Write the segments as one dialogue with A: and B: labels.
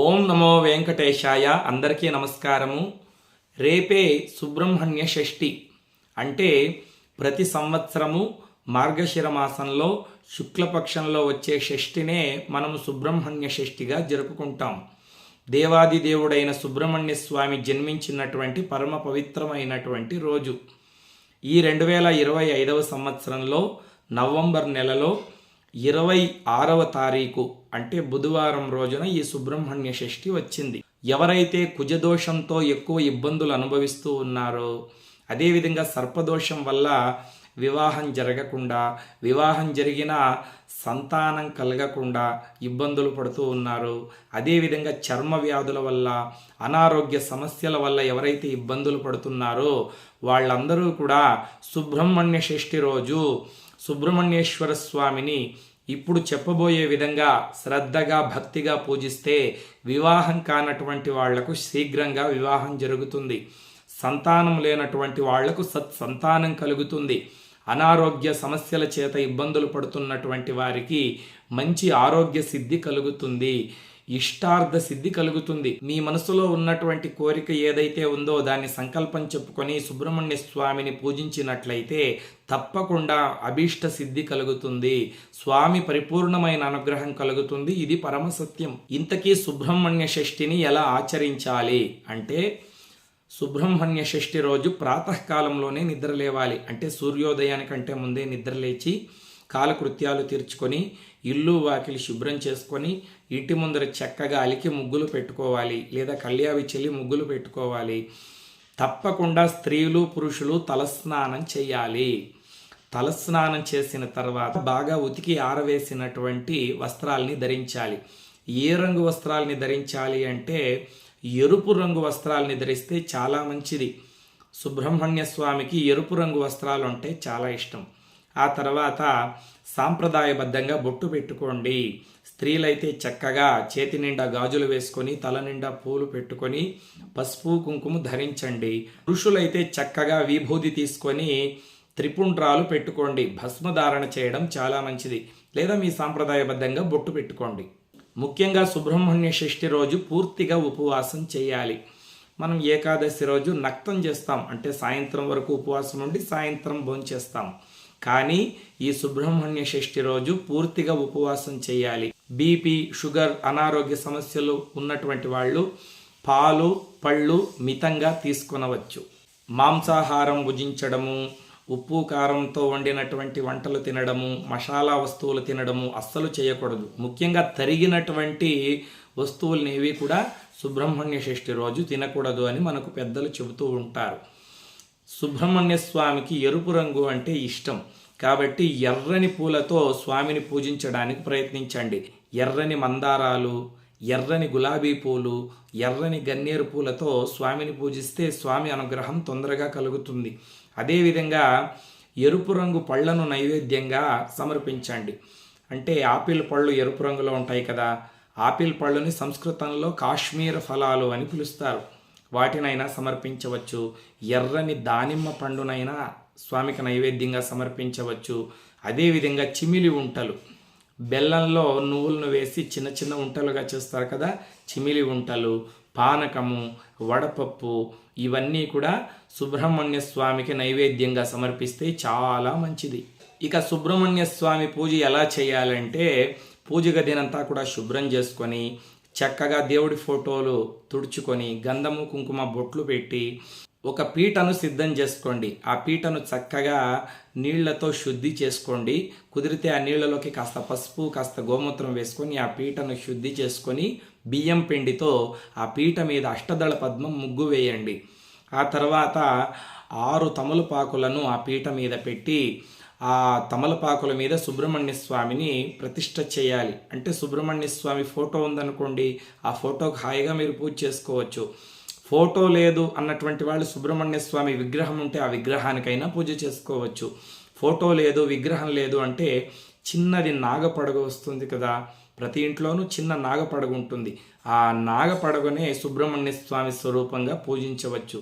A: ఓం నమో వెంకటేశాయ అందరికీ నమస్కారము రేపే సుబ్రహ్మణ్య షష్ఠి అంటే ప్రతి సంవత్సరము మార్గశిర మాసంలో శుక్లపక్షంలో వచ్చే షష్ఠినే మనము సుబ్రహ్మణ్య షష్ఠిగా జరుపుకుంటాం దేవాది దేవుడైన సుబ్రహ్మణ్య స్వామి జన్మించినటువంటి పరమ పవిత్రమైనటువంటి రోజు ఈ రెండు వేల ఇరవై ఐదవ సంవత్సరంలో నవంబర్ నెలలో ఇరవై ఆరవ తారీఖు అంటే బుధవారం రోజున ఈ సుబ్రహ్మణ్య షష్ఠి వచ్చింది ఎవరైతే కుజదోషంతో ఎక్కువ ఇబ్బందులు అనుభవిస్తూ ఉన్నారో అదేవిధంగా సర్పదోషం వల్ల వివాహం జరగకుండా వివాహం జరిగిన సంతానం కలగకుండా ఇబ్బందులు పడుతూ ఉన్నారు అదేవిధంగా చర్మ వ్యాధుల వల్ల అనారోగ్య సమస్యల వల్ల ఎవరైతే ఇబ్బందులు పడుతున్నారో వాళ్ళందరూ కూడా సుబ్రహ్మణ్య షష్ఠి రోజు సుబ్రహ్మణ్యేశ్వర స్వామిని ఇప్పుడు చెప్పబోయే విధంగా శ్రద్ధగా భక్తిగా పూజిస్తే వివాహం కానటువంటి వాళ్లకు శీఘ్రంగా వివాహం జరుగుతుంది సంతానం లేనటువంటి వాళ్లకు సత్సంతానం కలుగుతుంది అనారోగ్య సమస్యల చేత ఇబ్బందులు పడుతున్నటువంటి వారికి మంచి ఆరోగ్య సిద్ధి కలుగుతుంది ఇష్టార్థ సిద్ధి కలుగుతుంది మీ మనసులో ఉన్నటువంటి కోరిక ఏదైతే ఉందో దాన్ని సంకల్పం చెప్పుకొని సుబ్రహ్మణ్య స్వామిని పూజించినట్లయితే తప్పకుండా అభీష్ట సిద్ధి కలుగుతుంది స్వామి పరిపూర్ణమైన అనుగ్రహం కలుగుతుంది ఇది పరమసత్యం ఇంతకీ సుబ్రహ్మణ్య షష్ఠిని ఎలా ఆచరించాలి అంటే సుబ్రహ్మణ్య షష్ఠి రోజు ప్రాతకాలంలోనే నిద్రలేవాలి అంటే సూర్యోదయానికంటే ముందే నిద్రలేచి కాలకృత్యాలు తీర్చుకొని ఇల్లు వాకిలి శుభ్రం చేసుకొని ఇంటి ముందర చక్కగా అలికి ముగ్గులు పెట్టుకోవాలి లేదా కళ్యావి చెల్లి ముగ్గులు పెట్టుకోవాలి తప్పకుండా స్త్రీలు పురుషులు తలస్నానం చేయాలి తలస్నానం చేసిన తర్వాత బాగా ఉతికి ఆరవేసినటువంటి వస్త్రాల్ని ధరించాలి ఏ రంగు వస్త్రాల్ని ధరించాలి అంటే ఎరుపు రంగు వస్త్రాల్ని ధరిస్తే చాలా మంచిది సుబ్రహ్మణ్య స్వామికి ఎరుపు రంగు వస్త్రాలు అంటే చాలా ఇష్టం ఆ తర్వాత సాంప్రదాయబద్ధంగా బొట్టు పెట్టుకోండి స్త్రీలైతే చక్కగా చేతి నిండా గాజులు వేసుకొని తల నిండా పూలు పెట్టుకొని పసుపు కుంకుమ ధరించండి పురుషులైతే చక్కగా విభూతి తీసుకొని త్రిపుండ్రాలు పెట్టుకోండి భస్మధారణ చేయడం చాలా మంచిది లేదా మీ సాంప్రదాయబద్ధంగా బొట్టు పెట్టుకోండి ముఖ్యంగా సుబ్రహ్మణ్య షష్ఠి రోజు పూర్తిగా ఉపవాసం చేయాలి మనం ఏకాదశి రోజు నక్తం చేస్తాం అంటే సాయంత్రం వరకు ఉపవాసం ఉండి సాయంత్రం భోంచేస్తాం చేస్తాం కానీ ఈ సుబ్రహ్మణ్య షష్ఠి రోజు పూర్తిగా ఉపవాసం చేయాలి బీపీ షుగర్ అనారోగ్య సమస్యలు ఉన్నటువంటి వాళ్ళు పాలు పళ్ళు మితంగా తీసుకునవచ్చు మాంసాహారం భుజించడము ఉప్పు కారంతో వండినటువంటి వంటలు తినడము మసాలా వస్తువులు తినడము అస్సలు చేయకూడదు ముఖ్యంగా తరిగినటువంటి వస్తువులనేవి కూడా సుబ్రహ్మణ్య షష్ఠి రోజు తినకూడదు అని మనకు పెద్దలు చెబుతూ ఉంటారు సుబ్రహ్మణ్య స్వామికి ఎరుపు రంగు అంటే ఇష్టం కాబట్టి ఎర్రని పూలతో స్వామిని పూజించడానికి ప్రయత్నించండి ఎర్రని మందారాలు ఎర్రని గులాబీ పూలు ఎర్రని గన్నేరు పూలతో స్వామిని పూజిస్తే స్వామి అనుగ్రహం తొందరగా కలుగుతుంది అదేవిధంగా ఎరుపు రంగు పళ్ళను నైవేద్యంగా సమర్పించండి అంటే ఆపిల్ పళ్ళు ఎరుపు రంగులో ఉంటాయి కదా ఆపిల్ పళ్ళుని సంస్కృతంలో కాశ్మీర ఫలాలు అని పిలుస్తారు వాటినైనా సమర్పించవచ్చు ఎర్రని దానిమ్మ పండునైనా స్వామికి నైవేద్యంగా సమర్పించవచ్చు అదేవిధంగా చిమిలి ఉంటలు బెల్లంలో నువ్వులను వేసి చిన్న చిన్న ఉంటలుగా చేస్తారు కదా చిమిలి ఉంటలు పానకము వడపప్పు ఇవన్నీ కూడా సుబ్రహ్మణ్య స్వామికి నైవేద్యంగా సమర్పిస్తే చాలా మంచిది ఇక సుబ్రహ్మణ్య స్వామి పూజ ఎలా చేయాలంటే పూజ గదినంతా కూడా శుభ్రం చేసుకొని చక్కగా దేవుడి ఫోటోలు తుడుచుకొని గంధము కుంకుమ బొట్లు పెట్టి ఒక పీటను సిద్ధం చేసుకోండి ఆ పీటను చక్కగా నీళ్లతో శుద్ధి చేసుకోండి కుదిరితే ఆ నీళ్లలోకి కాస్త పసుపు కాస్త గోమూత్రం వేసుకొని ఆ పీటను శుద్ధి చేసుకొని బియ్యం పిండితో ఆ పీట మీద అష్టదళ పద్మం ముగ్గు వేయండి ఆ తర్వాత ఆరు తమలపాకులను ఆ పీట మీద పెట్టి ఆ తమలపాకుల మీద సుబ్రహ్మణ్య స్వామిని ప్రతిష్ట చేయాలి అంటే సుబ్రహ్మణ్య స్వామి ఫోటో ఉందనుకోండి ఆ ఫోటోకి హాయిగా మీరు పూజ చేసుకోవచ్చు ఫోటో లేదు అన్నటువంటి వాళ్ళు సుబ్రహ్మణ్య స్వామి విగ్రహం ఉంటే ఆ విగ్రహానికైనా పూజ చేసుకోవచ్చు ఫోటో లేదు విగ్రహం లేదు అంటే చిన్నది నాగపడగ వస్తుంది కదా ప్రతి ఇంట్లోనూ చిన్న నాగపడగ ఉంటుంది ఆ నాగపడగనే సుబ్రహ్మణ్య స్వామి స్వరూపంగా పూజించవచ్చు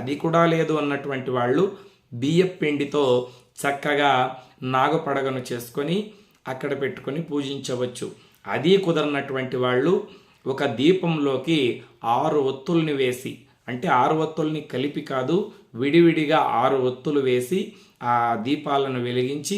A: అది కూడా లేదు అన్నటువంటి వాళ్ళు బియ్యపిండితో చక్కగా నాగపడగను చేసుకొని అక్కడ పెట్టుకొని పూజించవచ్చు అది కుదరనటువంటి వాళ్ళు ఒక దీపంలోకి ఆరు ఒత్తుల్ని వేసి అంటే ఆరు ఒత్తుల్ని కలిపి కాదు విడివిడిగా ఆరు ఒత్తులు వేసి ఆ దీపాలను వెలిగించి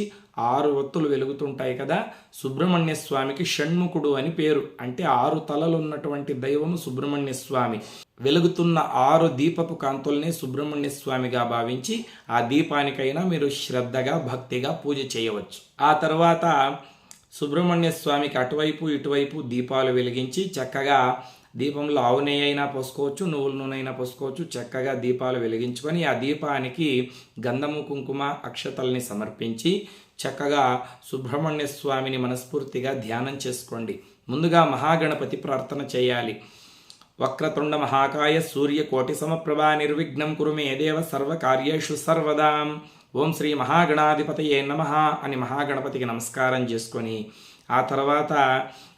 A: ఆరు ఒత్తులు వెలుగుతుంటాయి కదా సుబ్రహ్మణ్య స్వామికి షణ్ముఖుడు అని పేరు అంటే ఆరు తలలు ఉన్నటువంటి దైవము సుబ్రహ్మణ్య స్వామి వెలుగుతున్న ఆరు దీపపు కాంతుల్ని సుబ్రహ్మణ్య స్వామిగా భావించి ఆ దీపానికైనా మీరు శ్రద్ధగా భక్తిగా పూజ చేయవచ్చు ఆ తర్వాత సుబ్రహ్మణ్య స్వామికి అటువైపు ఇటువైపు దీపాలు వెలిగించి చక్కగా దీపంలో ఆవు నెయ్యి అయినా పోసుకోవచ్చు నువ్వుల నూనె అయినా పోసుకోవచ్చు చక్కగా దీపాలు వెలిగించుకొని ఆ దీపానికి గంధము కుంకుమ అక్షతల్ని సమర్పించి చక్కగా సుబ్రహ్మణ్య స్వామిని మనస్ఫూర్తిగా ధ్యానం చేసుకోండి ముందుగా మహాగణపతి ప్రార్థన చేయాలి వక్రతుండ మహాకాయ సూర్య కోటి సమప్రభా నిర్విఘ్నం మే దేవ సర్వకార్యేషు సర్వదా ఓం శ్రీ మహాగణాధిపతయే నమ అని మహాగణపతికి నమస్కారం చేసుకొని ఆ తర్వాత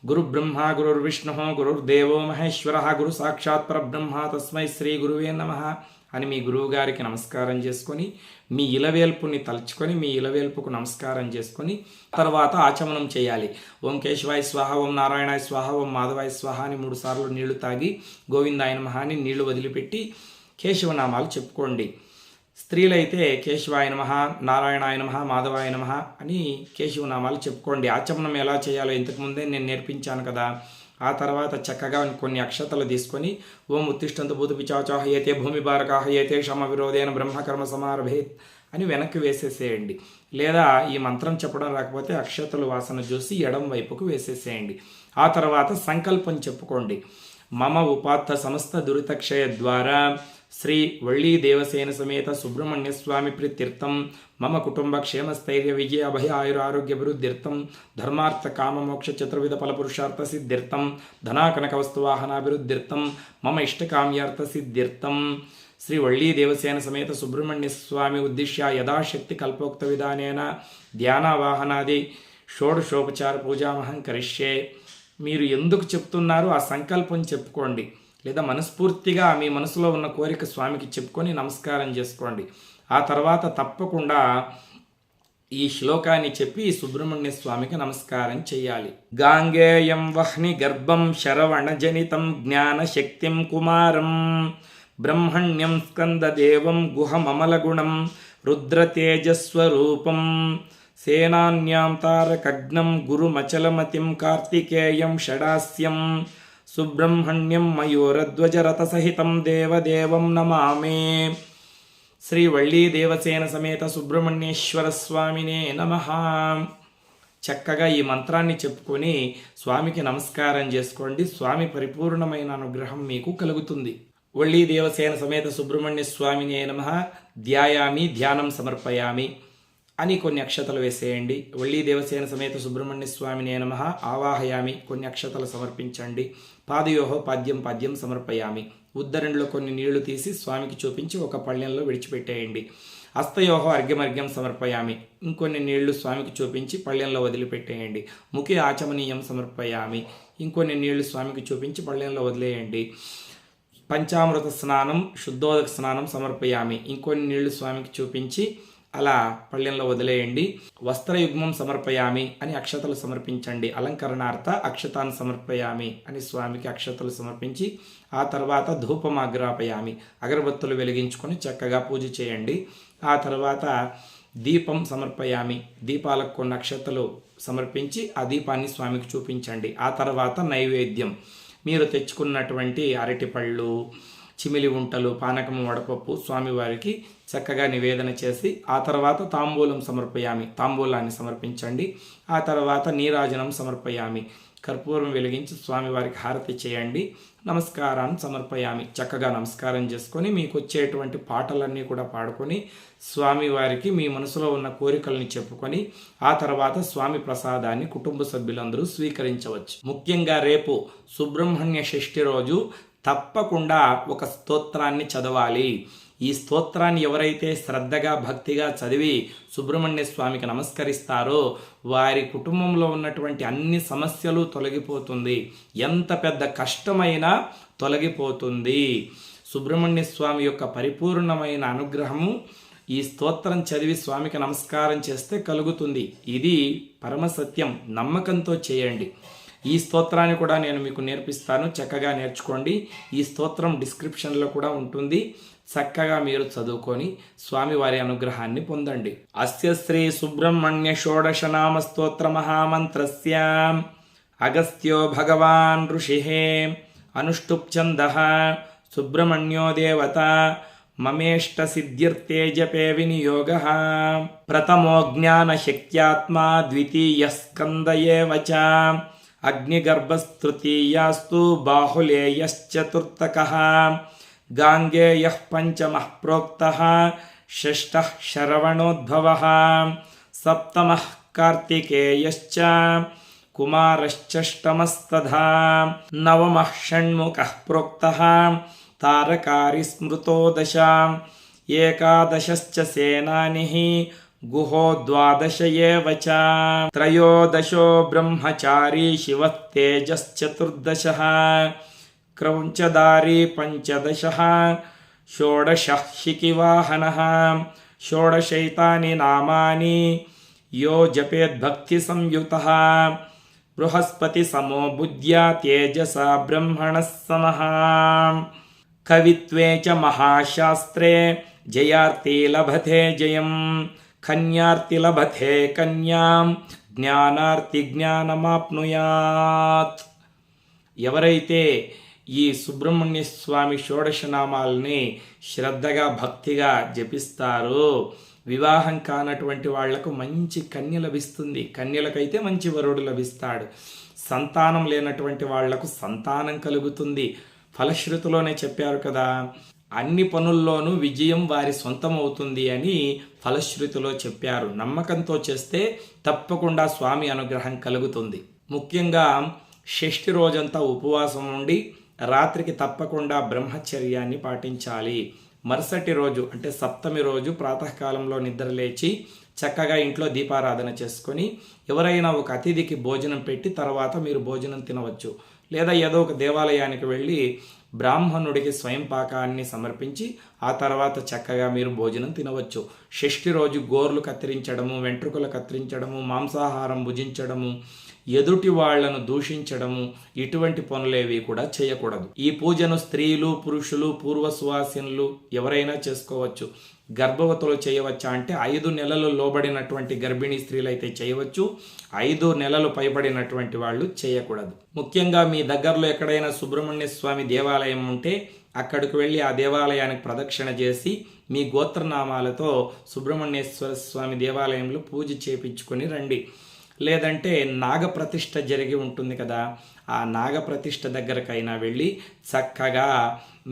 A: గురు బ్రహ్మ గురుర్విష్ణు గురుర్దేవో మహేశ్వర గురు సాక్షాత్ పరబ్రహ్మ తస్మై శ్రీ గురువే నమ అని మీ గురువుగారికి నమస్కారం చేసుకొని మీ ఇలవేల్పుని తలుచుకొని మీ ఇలవేల్పుకు నమస్కారం చేసుకొని తర్వాత ఆచమనం చేయాలి ఓం స్వాహ ఓం నారాయణాయ స్వాహ ఓం మాధవాయ స్వాహ అని మూడు సార్లు నీళ్లు తాగి గోవిందాయన మహాని నీళ్లు వదిలిపెట్టి కేశవనామాలు చెప్పుకోండి స్త్రీలైతే కేశవాయన నమ నారాయణాయ మహ మాధవాయన మహ అని కేశవనామాలు చెప్పుకోండి ఆచమనం ఎలా చేయాలో ఇంతకుముందే నేను నేర్పించాను కదా ఆ తర్వాత చక్కగా కొన్ని అక్షతలు తీసుకొని ఓం ఉత్తిష్టంత భూత పిచాచాహయతే భూమి బారకాహయతే శమ విరోధైన బ్రహ్మకర్మ సమారభే అని వెనక్కి వేసేసేయండి లేదా ఈ మంత్రం చెప్పడం రాకపోతే అక్షతలు వాసన చూసి ఎడం వైపుకు వేసేసేయండి ఆ తర్వాత సంకల్పం చెప్పుకోండి మమ ఉపాత్త సంస్థ దురితక్షయ ద్వారా శ్రీ వళ్ళీ దేవసేన సమేత సుబ్రహ్మణ్య స్వామి ప్రీతీర్థం మమ కుటుంబ క్షేమస్థైర్య విజయ అభయ ఆయురారోగ్యభివృద్ధిర్థం ధర్మార్థ కామమోక్ష చతుర్విధ ఫలపురుషార్థ సిద్ధిర్థం ధనాకనక వస్తువాహనాభివృద్ధిర్థం మమ ఇష్టకామ్యార్థ సిద్ధిర్థం శ్రీ వళ్ళీ దేవసేన సమేత సుబ్రహ్మణ్య స్వామి ఉద్దిశ్య యథాశక్తి కల్పోక్త విధానేన ధ్యానవాహనాది షోడశోపచార పూజామహం కరిష్యే మీరు ఎందుకు చెప్తున్నారో ఆ సంకల్పం చెప్పుకోండి లేదా మనస్ఫూర్తిగా మీ మనసులో ఉన్న కోరిక స్వామికి చెప్పుకొని నమస్కారం చేసుకోండి ఆ తర్వాత తప్పకుండా ఈ శ్లోకాన్ని చెప్పి సుబ్రహ్మణ్య స్వామికి నమస్కారం చేయాలి గాంగేయం వహ్ని గర్భం శరవణజనితం శక్తిం కుమారం బ్రహ్మణ్యం స్కందదేవం గుహమమలగుణం రుద్రతేజస్వరూపం సేనాన్యాం తారకగ్నం గురుమచలమతిం కార్తికేయం షడాస్యం సుబ్రహ్మణ్యం మయూరధ్వజరథసహితం దేవదేవం నమామే శ్రీ వళ్ళీ దేవసేన సమేత సుబ్రహ్మణ్యేశ్వర స్వామినే నమ చక్కగా ఈ మంత్రాన్ని చెప్పుకొని స్వామికి నమస్కారం చేసుకోండి స్వామి పరిపూర్ణమైన అనుగ్రహం మీకు కలుగుతుంది వళ్ళీ దేవసేన సమేత సుబ్రహ్మణ్య స్వామినే నమ ధ్యాయామి ధ్యానం సమర్పయామి అని కొన్ని అక్షతలు వేసేయండి వళ్ళీ దేవసేన సమేత సుబ్రహ్మణ్య స్వామిని నమ ఆవాహయామి కొన్ని అక్షతలు సమర్పించండి పాదయోహో పాద్యం పాద్యం సమర్పయామి ఉద్దరణలో కొన్ని నీళ్లు తీసి స్వామికి చూపించి ఒక పళ్ళెంలో విడిచిపెట్టేయండి అస్తయోహో అర్ఘ్యమర్ఘ్యం సమర్పయామి ఇంకొన్ని నీళ్లు స్వామికి చూపించి పళ్ళెంలో వదిలిపెట్టేయండి ముఖి ఆచమనీయం సమర్పయామి ఇంకొన్ని నీళ్లు స్వామికి చూపించి పళ్ళెంలో వదిలేయండి పంచామృత స్నానం శుద్ధోదక స్నానం సమర్పయామి ఇంకొన్ని నీళ్లు స్వామికి చూపించి అలా పళ్ళెంలో వదిలేయండి వస్త్రయుగ్మం సమర్పయామి అని అక్షతలు సమర్పించండి అలంకరణార్థ అక్షతాన్ని సమర్పయామి అని స్వామికి అక్షతలు సమర్పించి ఆ తర్వాత ధూపమాగ్రాపయామి అగరబత్తులు వెలిగించుకొని చక్కగా పూజ చేయండి ఆ తర్వాత దీపం సమర్పయామి దీపాలకు కొన్ని అక్షతలు సమర్పించి ఆ దీపాన్ని స్వామికి చూపించండి ఆ తర్వాత నైవేద్యం మీరు తెచ్చుకున్నటువంటి అరటిపళ్ళు చిమిలి ఉంటలు పానకం వడపప్పు స్వామివారికి చక్కగా నివేదన చేసి ఆ తర్వాత తాంబూలం సమర్పయామి తాంబూలాన్ని సమర్పించండి ఆ తర్వాత నీరాజనం సమర్పయామి కర్పూరం వెలిగించి స్వామివారికి హారతి చేయండి నమస్కారాన్ని సమర్పయామి చక్కగా నమస్కారం చేసుకొని మీకు వచ్చేటువంటి పాటలన్నీ కూడా పాడుకొని స్వామివారికి మీ మనసులో ఉన్న కోరికల్ని చెప్పుకొని ఆ తర్వాత స్వామి ప్రసాదాన్ని కుటుంబ సభ్యులందరూ స్వీకరించవచ్చు ముఖ్యంగా రేపు సుబ్రహ్మణ్య షష్ఠి రోజు తప్పకుండా ఒక స్తోత్రాన్ని చదవాలి ఈ స్తోత్రాన్ని ఎవరైతే శ్రద్ధగా భక్తిగా చదివి సుబ్రహ్మణ్య స్వామికి నమస్కరిస్తారో వారి కుటుంబంలో ఉన్నటువంటి అన్ని సమస్యలు తొలగిపోతుంది ఎంత పెద్ద కష్టమైనా తొలగిపోతుంది సుబ్రహ్మణ్య స్వామి యొక్క పరిపూర్ణమైన అనుగ్రహము ఈ స్తోత్రం చదివి స్వామికి నమస్కారం చేస్తే కలుగుతుంది ఇది పరమసత్యం నమ్మకంతో చేయండి ఈ స్తోత్రాన్ని కూడా నేను మీకు నేర్పిస్తాను చక్కగా నేర్చుకోండి ఈ స్తోత్రం డిస్క్రిప్షన్లో కూడా ఉంటుంది చక్కగా మీరు చదువుకొని స్వామివారి అనుగ్రహాన్ని పొందండి అస్య శ్రీ సుబ్రహ్మణ్య నామ స్తోత్ర మహామంత్రస్య అగస్త్యో భగవాన్ ఋషి అనుష్టుప్ఛంద సుబ్రహ్మణ్యో దేవత మమేష్ట సిద్ధ్యర్థే జపే వినియోగ ప్రథమో జ్ఞానశక్త్యాత్మా ద్వితీయ స్కందయే చ అగ్నిగర్భస్తృతీయాస్తు బాహులేయశ్చతుర్థక గాంగేయ పంచమ ప్రోక్త షష్ట శరవణోద్భవ సప్తమ కార్తికేయశ్చ కుమారశ్చష్టమస్తథా నవమ షణ్ముఖ ప్రోక్త తారకారి స్మృతో దశ ఏకాదశ్చ సేనాని गुहोद्वादशयेव च त्रयोदशो ब्रह्मचारी शिवः तेजश्चतुर्दशः क्रौञ्चदारी पञ्चदशः षोडशः शिकिवाहनः षोडशैतानि नामानि यो जपेद्भक्तिसंयुतः बृहस्पतिसमो बुद्ध्या तेजसा ब्रह्मणः समः कवित्वे च महाशास्त्रे जयार्ते लभते जयम् కన్యార్తి లభతే కన్యాం జ్ఞానార్తి జ్ఞానమాప్నుయాత్ ఎవరైతే ఈ సుబ్రహ్మణ్య స్వామి షోడశనామాల్ని శ్రద్ధగా భక్తిగా జపిస్తారో వివాహం కానటువంటి వాళ్లకు మంచి కన్య లభిస్తుంది కన్యలకైతే మంచి వరుడు లభిస్తాడు సంతానం లేనటువంటి వాళ్లకు సంతానం కలుగుతుంది ఫలశ్రుతిలోనే చెప్పారు కదా అన్ని పనుల్లోనూ విజయం వారి సొంతం అవుతుంది అని ఫలశ్రుతిలో చెప్పారు నమ్మకంతో చేస్తే తప్పకుండా స్వామి అనుగ్రహం కలుగుతుంది ముఖ్యంగా షష్ఠి రోజంతా ఉపవాసం ఉండి రాత్రికి తప్పకుండా బ్రహ్మచర్యాన్ని పాటించాలి మరుసటి రోజు అంటే సప్తమి రోజు ప్రాతకాలంలో నిద్రలేచి చక్కగా ఇంట్లో దీపారాధన చేసుకొని ఎవరైనా ఒక అతిథికి భోజనం పెట్టి తర్వాత మీరు భోజనం తినవచ్చు లేదా ఏదో ఒక దేవాలయానికి వెళ్ళి బ్రాహ్మణుడికి స్వయం పాకాన్ని సమర్పించి ఆ తర్వాత చక్కగా మీరు భోజనం తినవచ్చు షష్ఠి రోజు గోర్లు కత్తిరించడము వెంట్రుకలు కత్తిరించడము మాంసాహారం భుజించడము ఎదుటి వాళ్లను దూషించడము ఇటువంటి పనులేవి కూడా చేయకూడదు ఈ పూజను స్త్రీలు పురుషులు పూర్వసువాసినులు ఎవరైనా చేసుకోవచ్చు గర్భవతులు చేయవచ్చా అంటే ఐదు నెలలు లోబడినటువంటి గర్భిణీ స్త్రీలు అయితే చేయవచ్చు ఐదు నెలలు పైబడినటువంటి వాళ్ళు చేయకూడదు ముఖ్యంగా మీ దగ్గరలో ఎక్కడైనా సుబ్రహ్మణ్య స్వామి దేవాలయం ఉంటే అక్కడికి వెళ్ళి ఆ దేవాలయానికి ప్రదక్షిణ చేసి మీ గోత్రనామాలతో సుబ్రహ్మణ్యేశ్వర స్వామి దేవాలయంలో పూజ చేపించుకొని రండి లేదంటే నాగప్రతిష్ట జరిగి ఉంటుంది కదా ఆ నాగప్రతిష్ట దగ్గరకైనా వెళ్ళి చక్కగా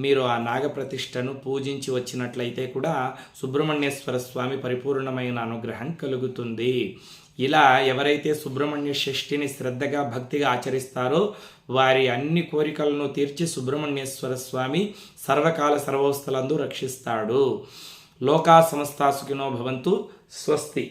A: మీరు ఆ నాగప్రతిష్ఠను పూజించి వచ్చినట్లయితే కూడా సుబ్రహ్మణ్యేశ్వర స్వామి పరిపూర్ణమైన అనుగ్రహం కలుగుతుంది ఇలా ఎవరైతే సుబ్రహ్మణ్య షష్ఠిని శ్రద్ధగా భక్తిగా ఆచరిస్తారో వారి అన్ని కోరికలను తీర్చి సుబ్రహ్మణ్యేశ్వర స్వామి సర్వకాల సర్వవస్థలందు రక్షిస్తాడు లోకా సమస్తాసుకినో భవంతు స్వస్తి